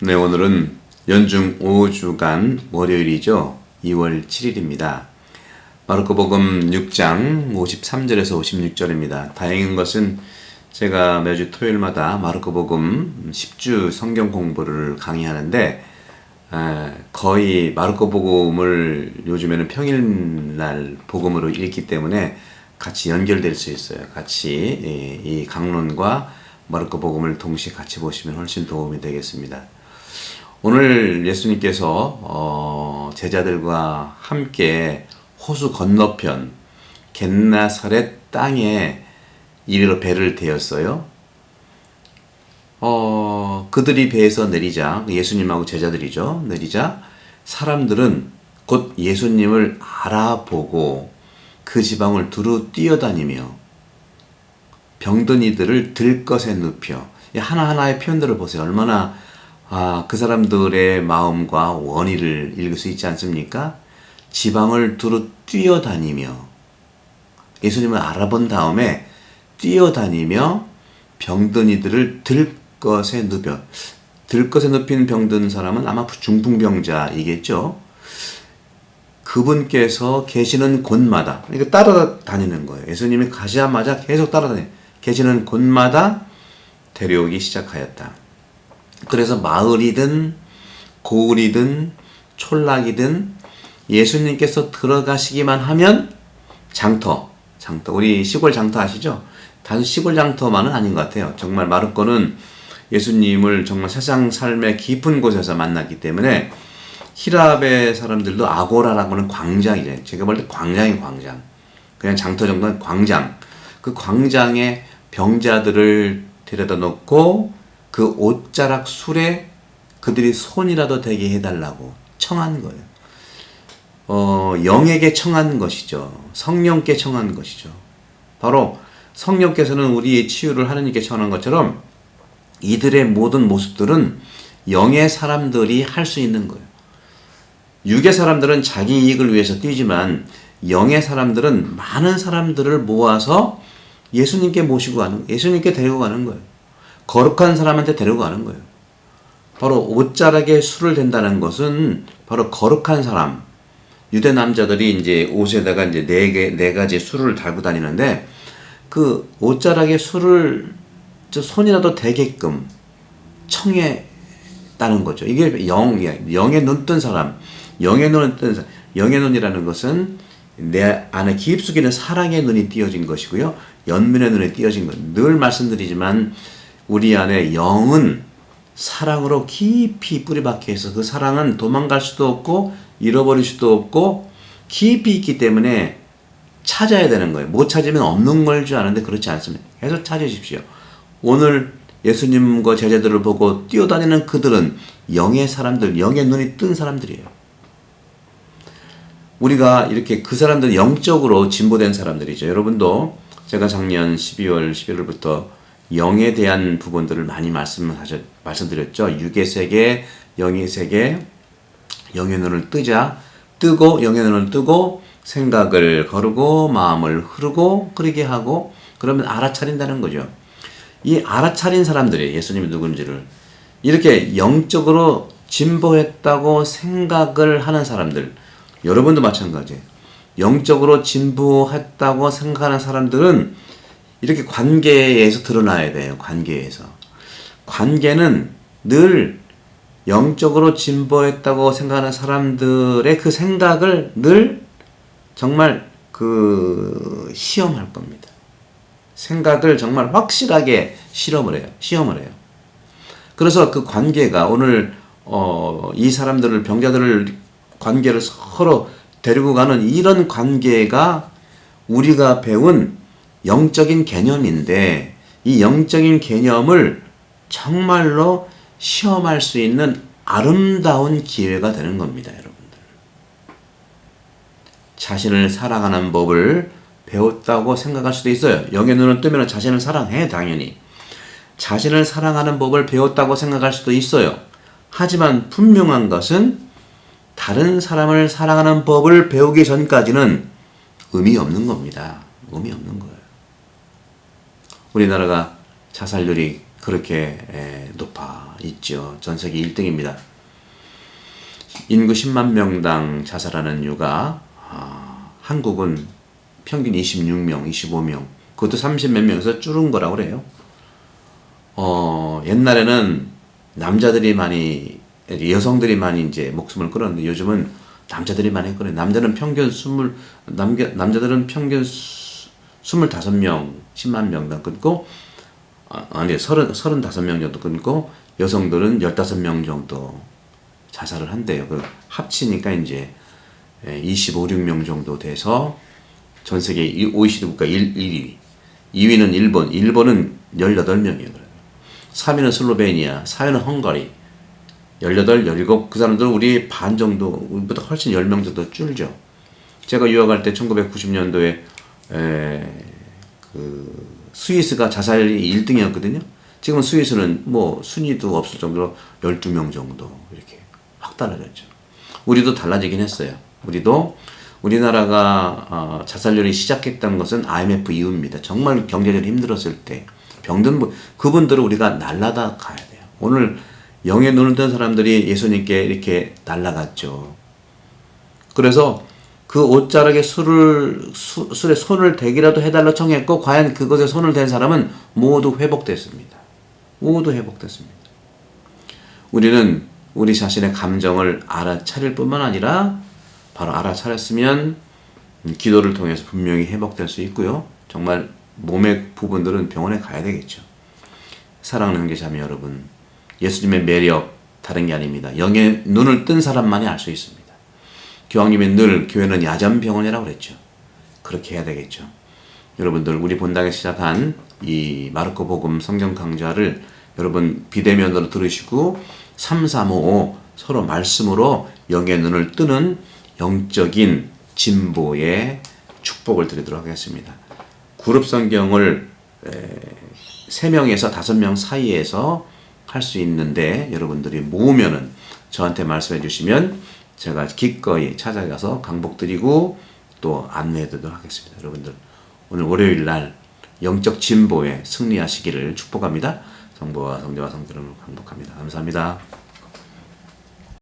네, 오늘은 연중 5주간 월요일이죠. 2월 7일입니다. 마르코복음 6장 53절에서 56절입니다. 다행인 것은 제가 매주 토요일마다 마르코복음 10주 성경 공부를 강의하는데 거의 마르코복음을 요즘에는 평일날 복음으로 읽기 때문에 같이 연결될 수 있어요. 같이 이 강론과 마르코 복음을 동시에 같이 보시면 훨씬 도움이 되겠습니다. 오늘 예수님께서 어, 제자들과 함께 호수 건너편 겟나사렛 땅에 이르러 배를 대었어요. 어, 그들이 배에서 내리자 예수님하고 제자들이죠. 내리자 사람들은 곧 예수님을 알아보고 그 지방을 두루 뛰어다니며 병든 이들을 들것에 눕혀 하나하나의 표현들을 보세요. 얼마나 아, 그 사람들의 마음과 원의를 읽을 수 있지 않습니까? 지방을 두루 뛰어다니며 예수님을 알아본 다음에 뛰어다니며 병든 이들을 들것에 눕혀 들것에 눕힌 병든 사람은 아마 중풍병자이겠죠. 그분께서 계시는 곳마다 이거 따라다니는 거예요. 예수님이 가시자마자 계속 따라다니 계시는 곳마다 데려오기 시작하였다. 그래서 마을이든 고을이든 촌락이든 예수님께서 들어가시기만 하면 장터, 장터. 우리 시골 장터 아시죠? 단순 시골 장터만은 아닌 것 같아요. 정말 마르코는 예수님을 정말 세상 삶의 깊은 곳에서 만났기 때문에 히랍의 사람들도 아고라라고 하는 광장이래. 제가 볼 때 광장이 광장. 그냥 장터 정도는 광장. 그 광장에 병자들을 데려다 놓고 그 옷자락 술에 그들이 손이라도 되게 해달라고 청한 거예요. 어, 영에게 청한 것이죠. 성령께 청한 것이죠. 바로 성령께서는 우리의 치유를 하느님께 청한 것처럼 이들의 모든 모습들은 영의 사람들이 할 수 있는 거예요. 육의 사람들은 자기 이익을 위해서 뛰지만 영의 사람들은 많은 사람들을 모아서 예수님께 모시고 가는, 예수님께 데리고 가는 거예요. 거룩한 사람한테 데리고 가는 거예요. 바로 옷자락에 술을 댄다는 것은 바로 거룩한 사람. 유대 남자들이 이제 옷에다가 이제 네 개, 네 가지 술을 달고 다니는데 그 옷자락에 술을 손이라도 대게끔 청했다는 거죠. 이게 영이야. 영의 눈 뜬 사람. 영의 눈을 뜬 사람. 영의 눈이라는 것은 내 안에 깊숙이 있는 사랑의 눈이 띄어진 것이고요. 연민의 눈에 띄어진 것. 늘 말씀드리지만 우리 안에 영은 사랑으로 깊이 뿌리박혀 있어 그 사랑은 도망갈 수도 없고 잃어버릴 수도 없고 깊이 있기 때문에 찾아야 되는 거예요. 못 찾으면 없는 걸 줄 아는데 그렇지 않습니다. 계속 찾으십시오. 오늘 예수님과 제자들을 보고 뛰어다니는 그들은 영의 사람들, 영의 눈이 뜬 사람들이에요. 우리가 이렇게 그 사람들 영적으로 진보된 사람들이죠. 여러분도 제가 작년 12월, 11월부터 영에 대한 부분들을 많이 말씀하셨, 말씀드렸죠. 육의 세계, 영의 세계, 영의 눈을 뜨자, 뜨고, 영의 눈을 뜨고, 생각을 거르고, 마음을 흐르고, 흐르게 하고, 그러면 알아차린다는 거죠. 이 알아차린 사람들이 예수님이 누군지를 이렇게 영적으로 진보했다고 생각을 하는 사람들, 여러분도 마찬가지예요. 영적으로 진보했다고 생각하는 사람들은 이렇게 관계에서 드러나야 돼요. 관계에서. 관계는 늘 영적으로 진보했다고 생각하는 사람들의 그 생각을 늘 정말 그 시험할 겁니다. 생각을 정말 확실하게 실험을 해요. 시험을 해요. 그래서 그 관계가 오늘 어, 이 사람들을 병자들을 관계를 서로 데리고 가는 이런 관계가 우리가 배운 영적인 개념인데 이 영적인 개념을 정말로 시험할 수 있는 아름다운 기회가 되는 겁니다, 여러분들. 자신을 사랑하는 법을 배웠다고 생각할 수도 있어요. 영의 눈을 뜨면 자신을 사랑해, 당연히. 자신을 사랑하는 법을 배웠다고 생각할 수도 있어요. 하지만 분명한 것은 다른 사람을 사랑하는 법을 배우기 전까지는 의미 없는 겁니다. 의미 없는 거예요. 우리나라가 자살률이 그렇게 에, 높아 있죠. 전 세계 1등입니다. 인구 10만 명당 자살하는 이유가 아, 한국은 평균 26명, 25명, 그것도 30몇 명에서 줄은 거라고 그래요. 어, 옛날에는 남자들이 많이 여성들이 많이 이제 목숨을 끊었는데 요즘은 남자들이 많이 끊어요. 남자는 평균 20 남자 남자들은 평균 25명, 10만 명당 끊고 아, 아니 30 35명 정도 끊고 여성들은 15명 정도 자살을 한대요. 그 합치니까 이제 25, 6명 정도 돼서 전 세계 이 OECD 국가 1, 1위. 2위는 일본. 일본은 18명이에요. 3위는 슬로베니아, 4위는 헝가리. 18, 17. 그 사람들은 우리 반 정도, 우리보다 훨씬 10명 정도 줄죠. 제가 유학할 때 1990년도에 에, 그 스위스가 자살이 1등이었거든요. 지금 스위스는 뭐 순위도 없을 정도로 12명 정도 이렇게 확 달라졌죠. 우리도 달라지긴 했어요. 우리도 우리나라가 어, 자살률이 시작했던 것은 IMF 이후입니다. 정말 경제적으로 힘들었을 때 병든 분 그분들을 우리가 날라다 가야 돼요. 오늘 영에 눈을 뜬 사람들이 예수님께 이렇게 날라갔죠. 그래서 그 옷자락에 술을 수, 술에 손을 대기라도 해달라 청했고 과연 그것에 손을 댄 사람은 모두 회복됐습니다. 모두 회복됐습니다. 우리는 우리 자신의 감정을 알아차릴 뿐만 아니라 바로 알아차렸으면 기도를 통해서 분명히 회복될 수 있고요. 정말 몸의 부분들은 병원에 가야 되겠죠. 사랑하는 형제자매 여러분, 예수님의 매력 다른 게 아닙니다. 영의 눈을 뜬 사람만이 알 수 있습니다. 교황님이 늘 교회는 야전병원이라고 그랬죠. 그렇게 해야 되겠죠. 여러분들 우리 본당에 시작한 이 마르코 복음 성경 강좌를 여러분 비대면으로 들으시고 3, 3, 5 서로 말씀으로 영의 눈을 뜨는 영적인 진보의 축복을 드리도록 하겠습니다. 그룹 성경을 3명에서 5명 사이에서 할 수 있는데 여러분들이 모으면은 저한테 말씀해 주시면 제가 기꺼이 찾아가서 강복 드리고 또 안내해 드리도록 하겠습니다. 여러분들 오늘 월요일 날 영적 진보에 승리하시기를 축복합니다. 성부와 성자와 성도를 강복합니다. 감사합니다.